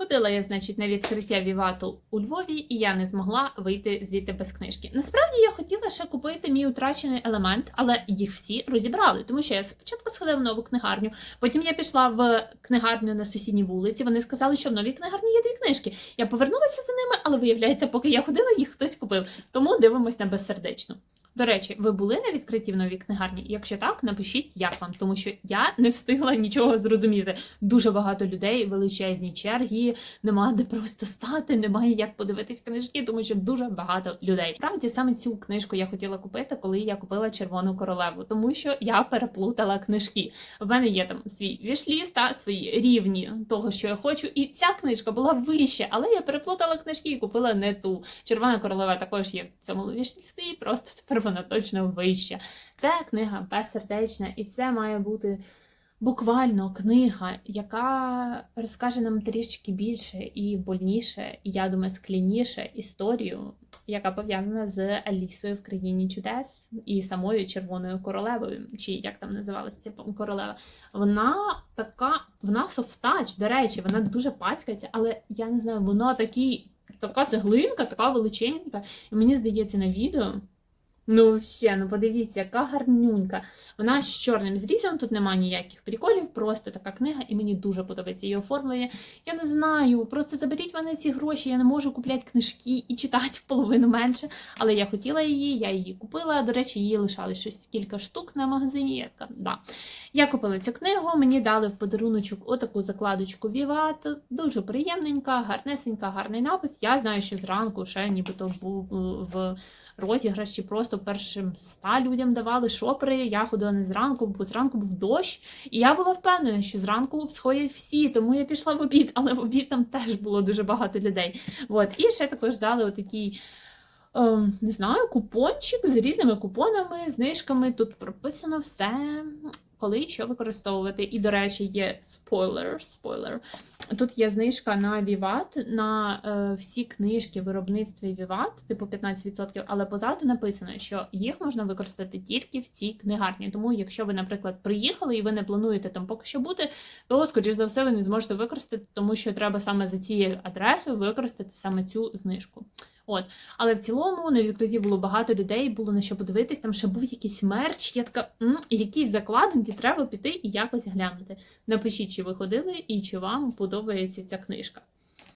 Ходила я, значить, на відкриття Вівату у Львові, і я не змогла вийти звідти без книжки. Насправді я хотіла ще купити мій утрачений елемент, але їх всі розібрали, тому що я спочатку сходила в нову книгарню, потім я пішла в книгарню на сусідній вулиці. Вони сказали, що в новій книгарні є дві книжки. Я повернулася за ними, але виявляється, поки я ходила, їх хтось купив. Тому дивимось на безсердечну. До речі, ви були на відкритті в новій книгарні? Якщо так, напишіть, як вам, тому що я не встигла нічого зрозуміти. Дуже багато людей, величезні черги, нема де просто стати, немає як подивитись книжки, тому що дуже багато людей. Справді саме цю книжку я хотіла купити, коли я купила червону королеву, тому що я переплутала книжки. В мене є там свій вішліст та свої рівні того, що я хочу, і ця книжка була вища, але я переплутала книжки і купила не ту. Червона королева також є в цьому вішлісті, просто тепер вона точно вища. Це книга безсердечна, і це має бути буквально книга, яка розкаже нам трішки більше і больніше, і я думаю, скляніше історію, яка пов'язана з Алісою в країні чудес і самою Червоною королевою, чи як там називалася ця королева. Вона така, вона софтач, до речі, вона дуже пацькається, але я не знаю, вона такий, така цеглинка, така величенька. І мені здається, на відео. Ну, ще, ну подивіться, яка гарнюнька. Вона з чорним зрізом, тут немає ніяких приколів, просто така книга, і мені дуже подобається її оформлення. Я не знаю, просто заберіть мене ці гроші, я не можу купляти книжки і читати в половину менше. Але я хотіла її, я її купила. До речі, її лишали щось кілька штук на магазині. Я да. Я купила цю книгу, мені дали в подаруночок отаку закладочку Віват. Дуже приємненька, гарнесенька, гарний напис. Я знаю, що зранку ще нібито був в розіграш, чи просто першим ста людям давали шопери. Я ходила не зранку, бо зранку був дощ, і я була впевнена, що зранку сходять всі, тому я пішла в обід, але в обід там теж було дуже багато людей. От. І ще також дали отакий. Ем, не знаю, купончик з різними купонами, знижками. Тут прописано все, коли і що використовувати. І, до речі, є спойлер. спойлер. Тут є знижка на Віват, на е, всі книжки виробництва Віват, типу 15%, але позаду написано, що їх можна використати тільки в цій книгарні. Тому, якщо ви, наприклад, приїхали і ви не плануєте там поки що бути, то, скоріш за все, ви не зможете використати, тому що треба саме за цією адресою використати саме цю знижку. От, але в цілому на відкритті було багато людей, було на що подивитись. Там ще був якийсь мерч. Я така м якісь закладинки, треба піти і якось глянути. Напишіть, чи ви ходили і чи вам подобається ця книжка.